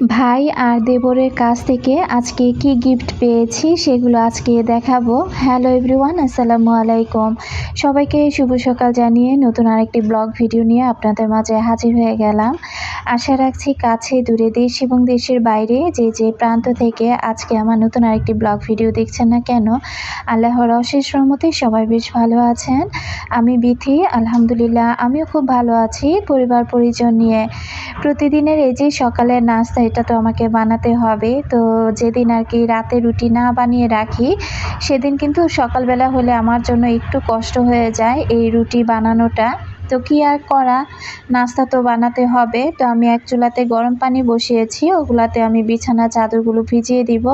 ভাই আর দেবরের কাছ থেকে আজকে কি গিফট পেয়েছি সেগুলো আজকে দেখাবো। হ্যালো এভরিওয়ান আসসালামু আলাইকুম। সবাইকে শুভ সকাল জানিয়ে নতুন আরেকটি ব্লগ ভিডিও নিয়ে আপনাদের মাঝে হাজির হয়ে গেলাম। আশা রাখছি কাছে দূরে দেশ এবং দেশের বাইরে যে যে প্রান্ত থেকে আজকে আমার নতুন আরেকটি ব্লগ ভিডিও দেখছেন না কেন, আল্লাহর অশেষ রহমতে সবাই বেশ ভালো আছেন। আমি বিথি, আলহামদুলিল্লাহ, আমিও খুব ভালো আছি। পরিবার পরিজন নিয়ে প্রতিদিনের এই যে সকালের নাস্তা এটা তো আমাকে বানাতে হবে। তো যেদিন আর কি রাতে রুটি না বানিয়ে রাখি, সেদিন কিন্তু সকালবেলা হলে আমার জন্য একটু কষ্ট হয়ে যায় এই রুটি বানানোটা। তো কি আর করা? নাস্তা তো বানাতে হবে। তো আমি এক চুলাতে গরম পানি বসিয়েছি, ওগুলাতে আমি বিছানা চাদরগুলো ভিজিয়ে দিব।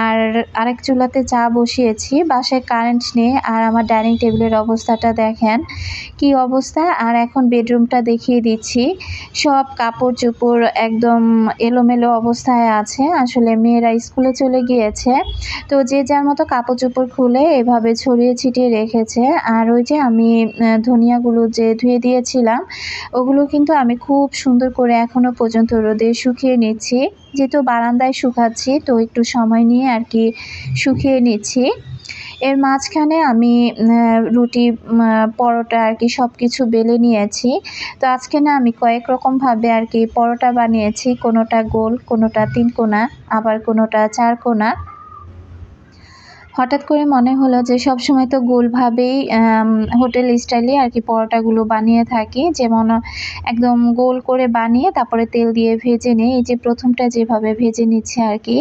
আর আরেক চুলাতে চা বসিয়েছি, বাসায় কারেন্ট নেই। আর আমার ডাইনিং টেবিলের অবস্থাটা দেখেন, কি অবস্থা? আর এখন বেডরুমটা দেখিয়ে দিচ্ছি। সব কাপড় চোপড় একদম এলোমেলো অবস্থায় আছে। আসলে মেয়েরা স্কুলে চলে গিয়েছে। তো যে যার মতো কাপড় চোপড় খুলে এভাবে ছড়িয়ে ছিটিয়ে রেখেছে। আর ওই যে আমি ধনিয়াগুলো যে ধুয়ে দিয়েছিলাম। ওগুলো কিন্তু আমি খুব সুন্দর করে এখনও পর্যন্ত রোদে শুকিয়ে নিচ্ছি। যেহেতু বারান্দায় শুকাচ্ছি, তো একটু সময় নিয়ে আর কি শুকিয়ে নিচ্ছি। এর মাঝখানে আমি রুটি পরোটা আর কি সব কিছু বেলে নিয়েছি। তো আজকে না আমি কয়েক রকমভাবে আর কি পরোটা বানিয়েছি। কোনোটা গোল, কোনোটা তিন কোনা, আবার কোনোটা চার কোনা। হঠাৎ করে মনে হলো যে সব সময় তো গোলভাবেই হোটেল স্টাইলে আর কি পরোটাগুলো বানিয়ে থাকি, যেমন একদম গোল করে বানিয়ে তারপরে তেল দিয়ে ভেজে নিই, এই যে প্রথমটা যেভাবে ভেজে নিচ্ছে আর কি।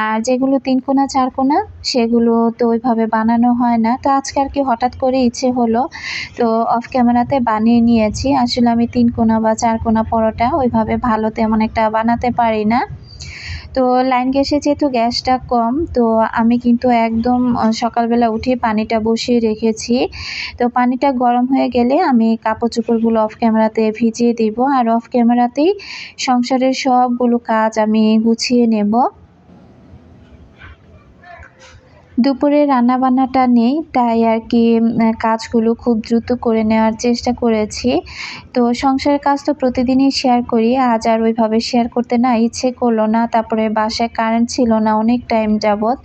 আর যেগুলো তিন কোনা, চার কোনা, সেগুলো তো ওইভাবে বানানো হয় না। তো আজকে আর কি হঠাৎ করে ইচ্ছে হলো, তো অফ ক্যামেরাতে বানিয়ে নিয়েছি। আসলে আমি তিন কোনা বা চার কোনা পরোটা ওইভাবে ভালো তেমন একটা বানাতে পারি না। তো লাইন গ্যাসে যেহেতু গ্যাসটা কম, তো আমি কিন্তু একদম সকালবেলা উঠে পানিটা বসিয়ে রেখেছি। তো পানিটা গরম হয়ে গেলে আমি কাপড় চোপড়গুলো অফ ক্যামেরাতে ভিজিয়ে দিব। আর অফ ক্যামেরাতেই সংসারের সবগুলো কাজ আমি গুছিয়ে নেব। দুপুরে রান্না বান্নাটা নেই, তাই আর কি কাজগুলো খুব দ্রুত করে নেওয়ার চেষ্টা করেছি। তো সংসারের কাজ তো প্রতিদিনই শেয়ার করি, আজ আর ওইভাবে শেয়ার করতে না ইচ্ছে করল না, তারপরে বাসায় কারেন্ট ছিল না অনেক টাইম যাবত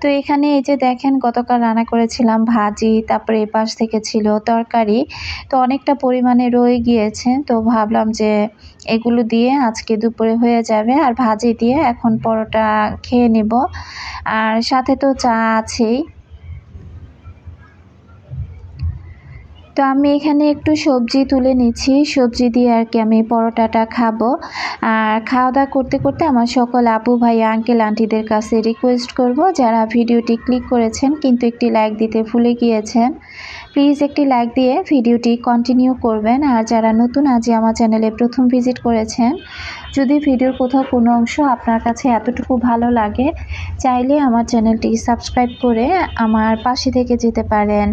তো এখানে এই যে দেখেন, গতকাল রান্না করেছিলাম ভাজি, তারপরে এপাশ থেকে ছিল তরকারি। তো অনেকটা পরিমাণে রয়ে গিয়েছে, তো ভাবলাম যে এগুলো দিয়ে আজকে দুপুরে হয়ে যাবে। আর ভাজি দিয়ে এখন পরোটা খেয়ে নেব। আর সাথে তো চা আছেই। তো আমি এখানে একটু সবজি তুলে নিচ্ছি। সবজি দিয়ে আর কি আমি পরোটাটা খাব। আর খাওয়া দাওয়া করতে করতে আমার সকল আপু ভাই, আঙ্কেল, আন্টিদের কাছে রিকোয়েস্ট করব, যারা ভিডিওটি ক্লিক করেছেন কিন্তু একটি লাইক দিতে ভুলে গিয়েছেন। প্লিজ একটি লাইক দিয়ে ভিডিওটি কন্টিনিউ করবেন। আর যারা নতুন আজই আমার চ্যানেলে প্রথম ভিজিট করেছেন, যদি ভিডিওর কোথাও কোনো অংশ আপনার কাছে এতটুকু ভালো লাগে, চাইলে আমার চ্যানেলটি সাবস্ক্রাইব করে আমার পাশে থেকে যেতে পারেন।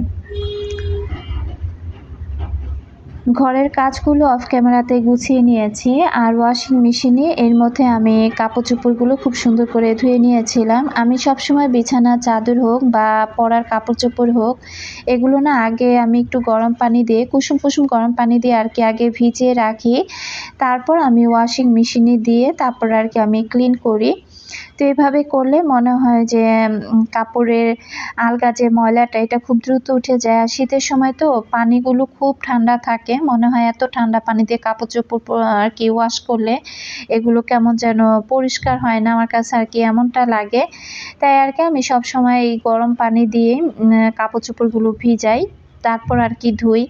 ঘরের কাজগুলো অফ ক্যামেরাতে গুছিয়ে নিয়েছি আর ওয়াশিং মেশিনে এর মধ্যে আমি কাপড় চোপড়গুলো খুব সুন্দর করে ধুয়ে নিয়েছিলাম। আমি সবসময় বিছানা, চাদর হোক বা পরার কাপড় চোপড় হোক, এগুলো না আগে আমি একটু গরম পানি দিয়ে, কুসুম কুসুম গরম পানি দিয়ে আর কি আগে ভিজিয়ে রাখি। তারপর আমি ওয়াশিং মেশিনে দিয়ে তারপর আর কি আমি ক্লিন করি। তো এভাবে করলে মনে হয় যে কাপড়ের আলগা যে ময়লাটা, এটা খুব দ্রুত উঠে যায়। আর শীতের সময় তো পানিগুলো খুব ঠান্ডা থাকে। মনে হয় এত ঠান্ডা পানি দিয়ে কাপড় চোপড় আর কি ওয়াশ করলে এগুলো কেমন যেন পরিষ্কার হয় না। আমার কাছে আর কি এমনটা লাগে। তাই আর কি আমি সব সময় এই গরম পানি দিয়ে কাপড় চোপড়গুলো ভিজাই। তারপর আর কি ধুই।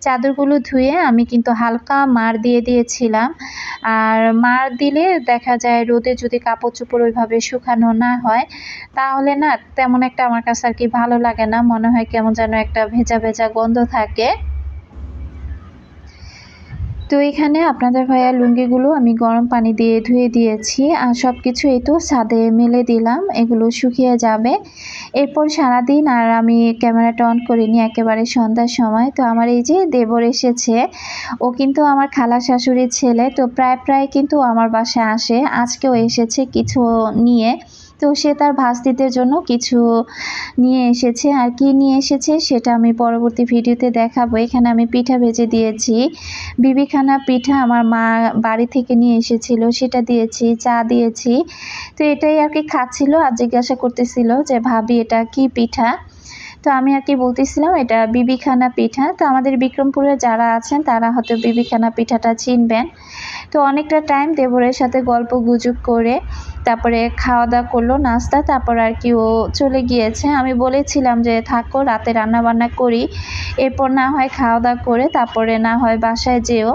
চাদরগুলো ধুয়ে আমি কিন্তু হালকা মার দিয়ে দিয়েছিলাম। আর মার দিলে দেখা যায় রোদে যদি কাপড় চোপড় ওইভাবে শুকানো না হয়, তাহলে না তেমন একটা আমার কাছে আর কি ভালো লাগে না। মনে হয় কেমন যেন একটা ভেজা ভেজা গন্ধ থাকে। তো এখানে আপনাদের ভাইয়া লুঙ্গিগুলো আমি গরম পানি দিয়ে ধুয়ে দিয়েছি আর সব কিছু তো ছাদে মেলে দিলাম, এগুলো শুকিয়ে যাবে। এরপর সারাদিন আর আমি ক্যামেরাটা অন করিনি, একেবারে সন্ধ্যার সময়। তো আমার এই যে দেবর এসেছে, ও কিন্তু আমার খালা শাশুড়ির ছেলে, তো প্রায় প্রায় কিন্তু আমার বাসায় আসে। আজকেও এসেছে কিছু নিয়ে। তো সে তার ভাস্তিদের জন্য কিছু নিয়ে এসেছে। আর কি নিয়ে এসেছে সেটা আমি পরবর্তী ভিডিওতে দেখাবো। এখানে আমি পিঠা ভেজে দিয়েছি। বিবিখানা পিঠা আমার মা বাড়ি থেকে নিয়ে এসেছিল, সেটা দিয়েছি, চা দিয়েছি। তো এটাই আর কি খাচ্ছিল আর জিজ্ঞাসা করতেছিল যে, ভাবি, এটা কি পিঠা? তো আমি আর কি বলতেছিলাম, এটা বিবিখানা পিঠা। তো আমাদের বিক্রমপুরে যারা আছেন, তারা হয়তো বিবিখানা পিঠাটা চিনবেন। তো অনেকটা টাইম দেবরের সাথে গল্প গুজব করে তারপরে খাওয়া দাওয়া করল, নাস্তা, তারপর আর কি ও চলে গিয়েছে। আমি বলেছিলাম যে, থাকো, রাতে রান্না বান্না করি। এরপর না হয় খাওয়া দাওয়া করে, তারপরে না হয় বাসায় যেও।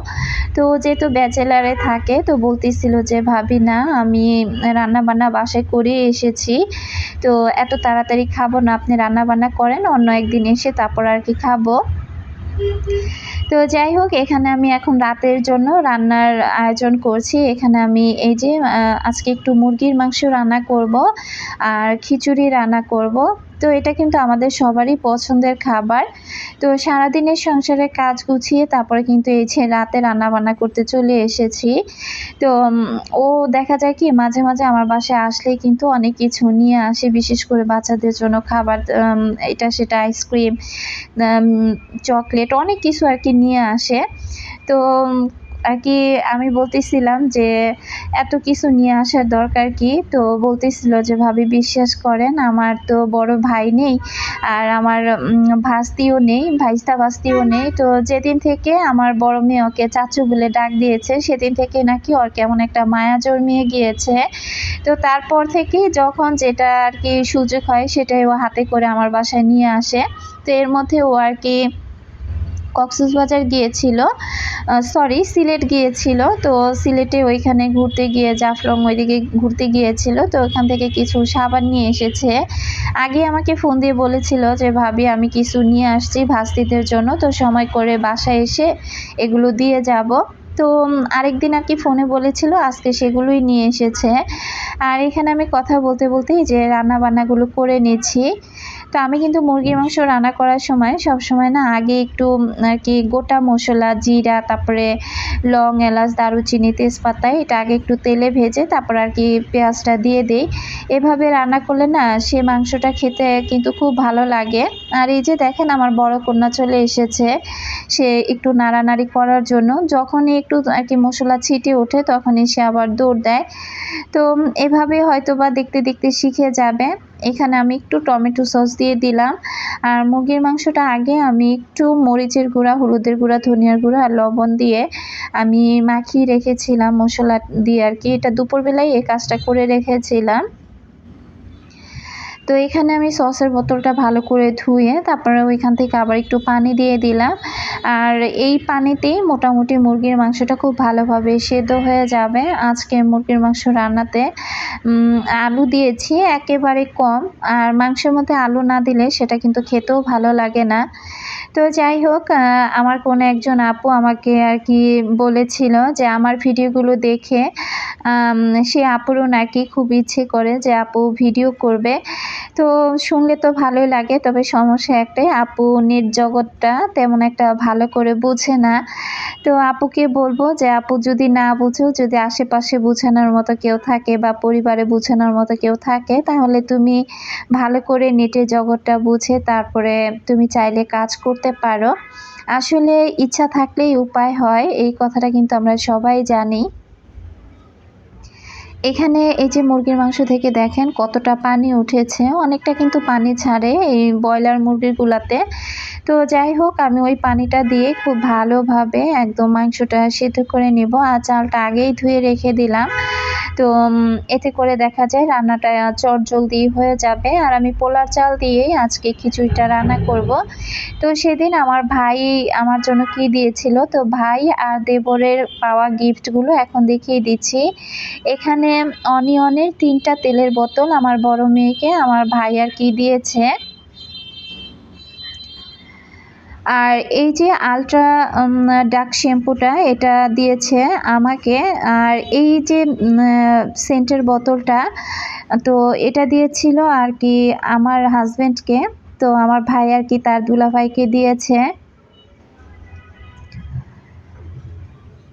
তো যেহেতু ব্যাচেলারে থাকে, তো বলতেছিল যে, ভাবি না, আমি রান্না বান্না বাসায় করে এসেছি। তো এত তাড়াতাড়ি খাব না, আপনি রান্না বান্না করেন, অন্য একদিন এসে তারপর আর কি খাব। তো যাই হোক, এখানে আমি এখন রাতের জন্য রান্নার আয়োজন করছি। এখানে আমি এই যে আজকে একটু মুরগির মাংস রান্না করব আর খিচুড়ি রান্না করব। তো এটা কিন্তু আমাদের সবারই পছন্দের খাবার। তো সারাদিনের সংসারে কাজ গুছিয়ে তারপরে কিন্তু এই যে রাতে রান্না বান্না করতে চলে এসেছি। তো ও দেখা যায় কি মাঝে মাঝে আমার বাসায় আসলেই কিন্তু অনেক কিছু নিয়ে আসে, বিশেষ করে বাচ্চাদের জন্য খাবার এটা সেটা আইসক্রিম চকলেট অনেক কিছু আর কি নিয়ে আসে। তো আর কি আমি বলতেছিলাম যে এত কিছু নিয়ে আসার দরকার কি? তো বলতেছিল যে, ভাবি, বিশ্বাস করেন, আমার তো বড় ভাই নেই আর আমার ভাস্তিও নেই, ভাইস্তা ভাস্তিও নেই। তো যেদিন থেকে আমার বড় মেয়ে ওকে চাচু বলে ডাক দিয়েছে, সেদিন থেকে নাকি ওর কেমন একটা মায়া জন্মিয়ে গিয়েছে। তো তারপর থেকে যখন যেটা আর কি সুযোগ হয়, সেটাই ও হাতে করে আমার বাসায় নিয়ে আসে। তো এর মধ্যে ও আর কি কক্সবাজার গিয়েছিল সরি সিলেট গিয়েছিল, তো সিলেটে ওইখানে ঘুরতে গিয়ে, জাফলং ওইদিকে ঘুরতে গিয়েছিল, তো ওখান থেকে কিছু সাবান নিয়ে এসেছে। আগে আমাকে ফোন দিয়ে বলেছিল যে, ভাবি, আমি কিছু নিয়ে আসছি ভাস্তিদের জন্য, তো সময় করে বাসায় এসে এগুলো দিয়ে যাব। তো আরেকদিন আর কি ফোনে বলেছিল, আজকে সেগুলোই নিয়ে এসেছে। আর এখানে আমি কথা বলতে বলতেই যে রান্না বান্নাগুলো করে নিচ্ছি। তো আমি কিন্তু মুরগির মাংস রান্না করার সময় সব সময় না আগে একটু আর কি গোটা মশলা, জিরা, তারপরে লং, এলাচ, দারুচিনি, তেজপাতা এটা আগে একটু তেলে ভেজে তারপর আর কি পেঁয়াজটা দিয়ে দিই। এভাবে রান্না করলে না সে মাংসটা খেতে কিন্তু খুব ভালো লাগে। আর এই যে দেখেন আমার বড় কন্যা চলে এসেছে, সে একটু নাড়ানাড়ি করার জন্য। যখনই একটু আর কি মশলা ছিটে ওঠে তখনই সে আবার দৌড় দেয়। তো এভাবে হয়তো বা দেখতে দেখতে শিখে যাবে। এখানে আমি একটু টমেটো সস দিয়ে দিলাম। আর মুরগির মাংসটা আগে আমি একটু মরিচের গুঁড়া, হলুদের গুঁড়া, ধনিয়ার গুঁড়া আর লবণ দিয়ে আমি মাখিয়ে রেখেছিলাম মশলা দিয়ে আর কি। এটা দুপুরবেলায় এই কাজটা করে রেখেছিলাম। তো এখানে আমি সসের বোতলটা ভালো করে ধুয়ে তারপরে ওইখান থেকে আবার একটু পানি দিয়ে দিলাম। আর এই পানিতেই মোটামুটি মুরগির মাংসটা খুব ভালোভাবে সেদ্ধ হয়ে যাবে। আজকে মুরগির মাংস রান্নাতে আলু দিয়েছি একেবারে কম। আর মাংসের মধ্যে আলু না দিলে সেটা কিন্তু খেতেও ভালো লাগে না। তো যাই হোক আমার কোনো একজন আপু আমাকে আর কি বলেছিল যে আমার ভিডিওগুলো দেখে সে আপুরও নাকি খুব ইচ্ছে করে যে আপু ভিডিও করবে। তো শুনলে তো ভালোই লাগে, তবে সমস্যা একটাই, আপু নেট জগৎটা তেমন একটা ভালো করে বুঝে না। তো আপুকে বলব যে আপু যদি না বুঝো, যদি আশেপাশে বুঝানোর মতো কেউ থাকে বা পরিবারে বুঝানোর মতো কেউ থাকে, তাহলে তুমি ভালো করে নেটের জগৎটা বুঝে তারপরে তুমি চাইলে কাজ করতে পারো। আসলে ইচ্ছা থাকলেই উপায় হয় এই কথাটা কিন্তু আমরা সবাই জানি। এখানে এই যে মুরগির মাংস থেকে দেখেন কতটা পানি উঠেছে, অনেকটা কিন্তু পানি ছাড়ে এই ব্রয়লার মুরগিরগুলাতে তো যাই হোক, আমি ওই পানিটা দিয়ে খুব ভালোভাবে একদম মাংসটা সেদ্ধ করে নেব। আর চালটা আগেই ধুয়ে রেখে দিলাম। তো এতে করে দেখা যায় রান্নাটা চট জলদি হয়ে যাবে। আর আমি পোলার চাল দিয়েই আজকে খিচুড়িটা রান্না করব। তো সেদিন আমার ভাই আমার জন্য কি দিয়েছিল? তো ভাই আর দেবরের পাওয়া গিফটগুলো এখন দেখিয়ে দিচ্ছি। এখানে অনিয়নের তিনটা তেলের বোতল আমার বড় মেয়েকে, আমার ভাই আর কি দিয়েছে। আর এই যে আলট্রা ডাক শ্যাম্পুটা, এটা দিয়েছে আমাকে। আর এই যে সেন্টের বোতলটা, তো এটা দিয়েছিল আর কি আমার হাজব্যান্ডকে তো আমার ভাই আর কি তার দুলাভাইকে দিয়েছে।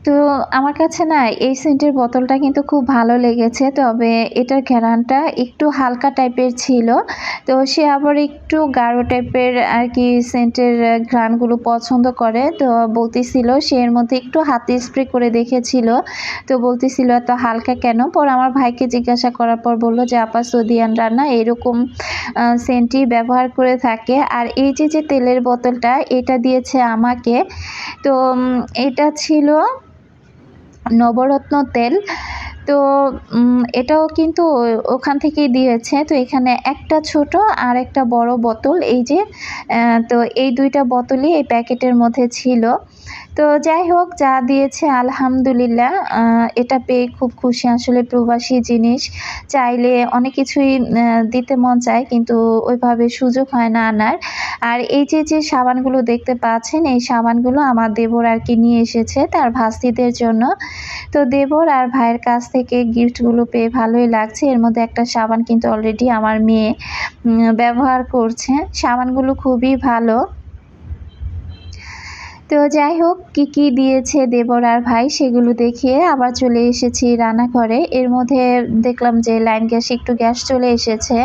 তো আমার কাছে না এই সেন্টের বোতলটা কিন্তু খুব ভালো লেগেছে, তবে এটার ঘ্রাণটা একটু হালকা টাইপের ছিল। তো সে আবার একটু গাঢ় টাইপের আর কি সেন্টের ঘ্রাণগুলো পছন্দ করে। তো বলতেছিল সে এর মধ্যে একটু হাতে স্প্রে করে দেখেছিল। তো বলতেছিল, এত হালকা কেন? পর আমার ভাইকে জিজ্ঞাসা করার পর বলল যে, আপা সৌদিয়ান রান্না এরকম সেন্টই ব্যবহার করে থাকে। আর এই যে যে তেলের বোতলটা, এটা দিয়েছে আমাকে। তো এটা ছিল নবরত্ন তেল। তো এটাও কিন্তু ওখান থেকেই দিয়েছে। তো, এখানে একটা ছোট আর একটা বড় বোতল। এই যে তো এই দুইটা বোতলই এই প্যাকেটের মধ্যে ছিল। তো যাই হোক, যা দিয়েছে আলহামদুলিল্লাহ। এটা পেয়ে খুব খুশি আসলে প্রবাসী জিনিস। চাইলে অনেক কিছুই দিতে মন চায়, কিন্তু ওইভাবে সুযোগ হয় না আনার। আর এই যে যে সাবানগুলো দেখতে পাচ্ছেন, এই সাবানগুলো আমার দেবর আর কি নিয়ে এসেছে তার ভাস্তিদের জন্য। তো দেবর আর ভাইয়ের কাছ থেকে গিফটগুলো পেয়ে ভালোই লাগছে। এর মধ্যে একটা সাবান কিন্তু অলরেডি আমার মেয়ে ব্যবহার করছে। সাবানগুলো খুবই ভালো। তো যাই হোক, কি কি দিয়েছে দেবর আর ভাই সেগুলো দেখিয়ে আবার চলে এসেছি রান্নাঘরে। এর মধ্যে দেখলাম যে লাইন গ্যাস, একটু গ্যাস চলে এসেছে।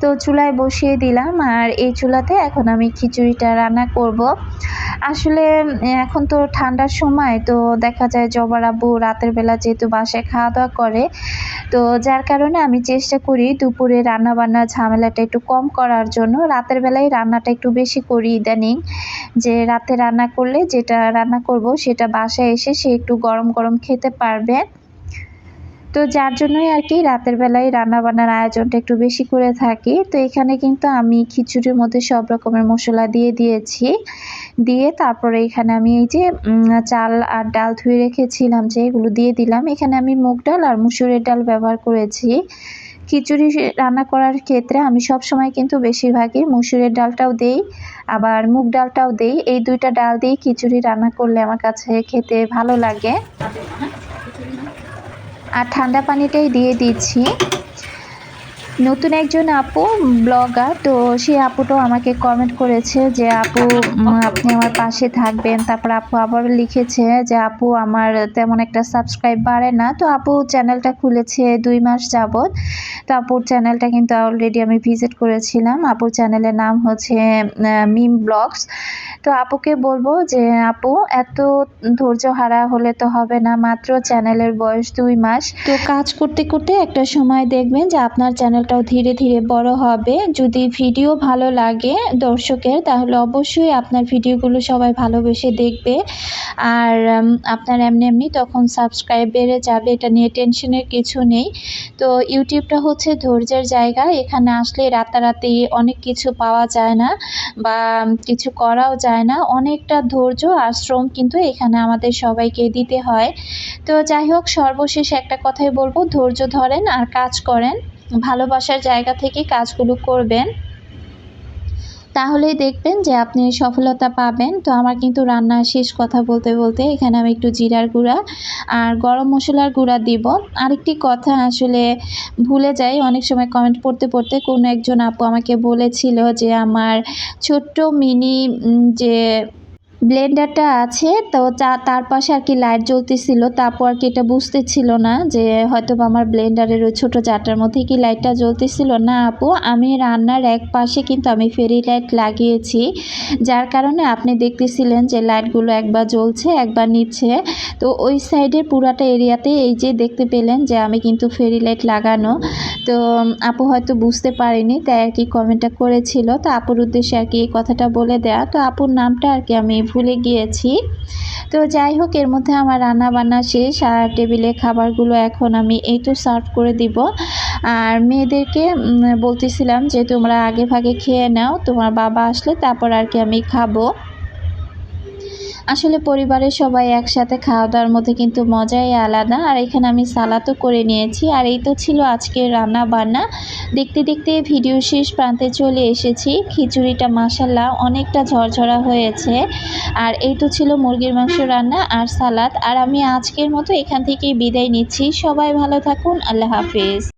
তো চুলায় বসিয়ে দিলাম আর এই চুলাতে এখন আমি খিচুড়িটা রান্না করব। আসলে, এখন তো ঠান্ডার সময়, তো দেখা যায় জবার আব্বু রাতের বেলা যেহেতু বাসায় খাওয়া দাওয়া করে, তো যার কারণে আমি চেষ্টা করি দুপুরে রান্না বান্নার ঝামেলাটা একটু কম করার জন্য। রাতের বেলায় রান্নাটা একটু বেশি করি ইদানিং, যে রাতে রান্না করলে যেটা রান্না করব সেটা বাসায় এসে সে একটু গরম গরম খেতে পারবে। তো যার জন্যই আর কি রাতের বেলায় রান্না বান্নার আয়োজনটা একটু বেশি করে থাকি। তো এখানে কিন্তু আমি খিচুড়ির মধ্যে সব রকমের মশলা দিয়ে দিয়েছি। দিয়ে তারপরে এখানে আমি এই যে চাল আর ডাল ধুয়ে রেখেছিলাম যে এগুলো দিয়ে দিলাম। এখানে আমি মুগ ডাল আর মুসুরের ডাল ব্যবহার করেছি। খিচুড়ি রান্না করার ক্ষেত্রে আমি সব সময় কিন্তু বেশিরভাগই মুসুরের ডালটাও দেই, আবার মুগ ডালটাও দেই। এই দুইটা ডাল দিয়ে খিচুড়ি রান্না করলে আমার কাছে খেতে ভালো লাগে। আর ঠান্ডা পানিটাই দিয়ে দিচ্ছি। নতুন একজন আপু, ব্লগার, তো সেই আপুটাও আমাকে কমেন্ট করেছে যে, আপু আপনি আমার পাশে থাকবেন। তারপর আপু আবার লিখেছে যে, আপু, আমার তেমন একটা সাবস্ক্রাইব বাড়ে না। তো আপু চ্যানেলটা খুলেছে দুই মাস যাবৎ। তো আপুর চ্যানেলটা কিন্তু অলরেডি আমি ভিজিট করেছিলাম। আপুর চ্যানেলের নাম হচ্ছে মিম ব্লগস তো আপুকে বলব যে, আপু, এত ধৈর্য হারা হলে তো হবে না। মাত্র চ্যানেলের বয়স দুই মাস। তো কাজ করতে করতে একটা সময় দেখবেন যে, আপনার চ্যানেলটাও ধীরে ধীরে বড় হবে। যদি ভিডিও ভালো লাগে দর্শকের, তাহলে অবশ্যই আপনার ভিডিওগুলো সবাই ভালোবেসে দেখবে। আর আপনার এমনি এমনি তখন সাবস্ক্রাইব বেড়ে যাবে, এটা নিয়ে টেনশনের কিছু নেই। তো ইউটিউবটা হচ্ছে ধৈর্যের জায়গা, এখানে আসলে রাতারাতি অনেক কিছু পাওয়া যায় না বা কিছু করাও যায় না। অনেকটা ধৈর্য আর শ্রম কিন্তু এখানে আমাদের সবাইকে দিতে হয়। তো যাই হোক, সর্বশেষ একটা কথাই বলব, ধৈর্য ধরেন আর কাজ করেন। ভালোবাসার জায়গা থেকে কাজগুলো করবেন, তাহলেই দেখবেন যে আপনি সফলতা পাবেন। তো আমার কিন্তু রান্না শেষ কথা বলতে বলতে এখানে আমি একটু জিরার গুঁড়া আর গরম মশলার গুঁড়া দিব। আরেকটি কথা আসলে ভুলে যাই, অনেক সময় কমেন্ট পড়তে পড়তে কোনো একজন আপু আমাকে বলেছিল যে আমার ছোট্ট মিনি যে ব্লেন্ডারটা আছে, তো তার পাশে আর কি লাইট জ্বলতেছিল, তারপর আর কি এটা বুঝতেছিল না যে হয়তো আমার ব্লেন্ডারের ওই ছোটো জারটার মধ্যে কি লাইটটা জ্বলতেছিল। না আপু, আমি রান্নার এক পাশে কিন্তু আমি ফেরি লাইট লাগিয়েছি, যার কারণে আপনি দেখতেছিলেন যে লাইটগুলো একবার জ্বলছে, একবার নিচ্ছে। তো ওই সাইডের পুরাটা এরিয়াতে এই যে দেখতে পেলেন যে আমি কিন্তু ফেরি লাইট লাগানো। তো আপু হয়তো বুঝতে পারিনি, তাই আর কি কমেন্টটা করেছিল। তো আপুর উদ্দেশ্যে আর কি এই কথাটা বলে দেয়া। তো আপুর নামটা আর কি আমি ভুলে গিয়েছি। তো যাই হোক, এর মধ্যে আমার রান্না বান্না শেষ আর টেবিলে খাবারগুলো এখন আমি এই তো সার্ভ করে দিব। আর মেয়েদেরকে বলতেছিলাম যে তোমরা আগে ভাগে খেয়ে নাও, তোমার বাবা আসলে তারপর আর কি আমি খাব। আসলে পরিবারের সবাই একসাথে খাওয়া দাওয়ার মধ্যে কিন্তু মজাই আলাদা। আর এখানে আমি সালাতও করে নিয়েছি। আর এই তো ছিল আজকের রান্না বান্না দেখতে দেখতে ভিডিও শেষ প্রান্তে চলে এসেছি। খিচুড়িটা মাসাল্লাহ অনেকটা ঝরঝরা হয়েছে। আর এই তো ছিল মুরগির মাংস রান্না আর সালাদ। আর আমি আজকের মতো এখান থেকেই বিদায় নিচ্ছি। সবাই ভালো থাকুন। আল্লাহ হাফেজ।